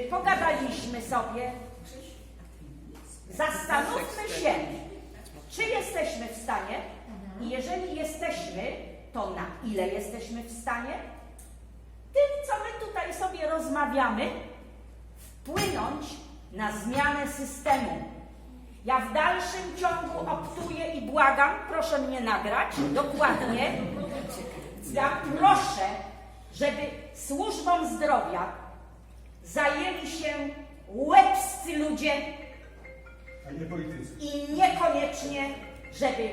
pogadaliśmy sobie, zastanówmy się, czy jesteśmy w stanie i jeżeli jesteśmy, to na ile jesteśmy w stanie tym, co my tutaj sobie rozmawiamy, wpłynąć na zmianę systemu. Ja w dalszym ciągu optuję i błagam, proszę mnie nagrać dokładnie. Ja proszę, żeby służbą zdrowia zajęli się łebscy ludzie a nie politycy. i niekoniecznie, żeby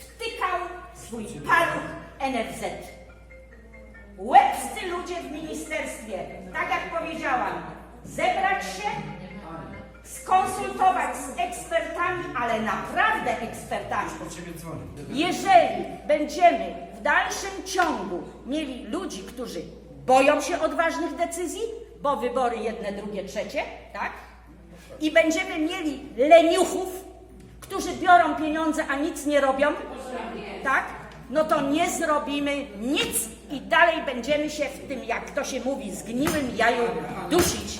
wtykał swój paluch NFZ. Łebscy ludzie w ministerstwie, tak jak powiedziałam, zebrać się, skonsultować z ekspertami, ale naprawdę ekspertami. Po ciebie dzwonię. Jeżeli będziemy w dalszym ciągu mieli ludzi, którzy boją się odważnych decyzji, bo wybory jedne, drugie, trzecie, tak? I będziemy mieli leniuchów, którzy biorą pieniądze, a nic nie robią, tak? No to nie zrobimy nic i dalej będziemy się w tym, jak to się mówi, zgniłym jaju dusić.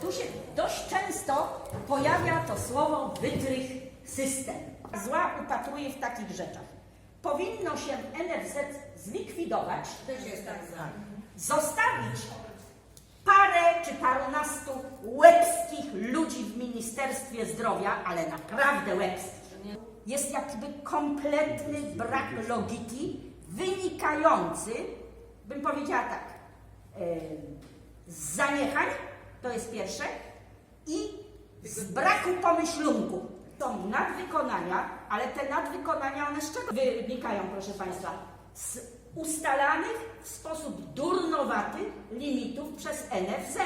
Tu się dość często pojawia to słowo wytrych system. Zła upatruje w takich rzeczach. Powinno się NFZ zlikwidować, Też jest tak za. zostawić parę czy parunastu łebskich ludzi w Ministerstwie Zdrowia, ale naprawdę łebskich. Jest jakby kompletny brak logiki wynikający, bym powiedziała tak, e, z zaniechań, to jest pierwsze, i z braku pomyślunku. Są nadwykonania, ale te nadwykonania one z czego wynikają, proszę Państwa? Z ustalanych w sposób durnowaty limitów przez NFZ.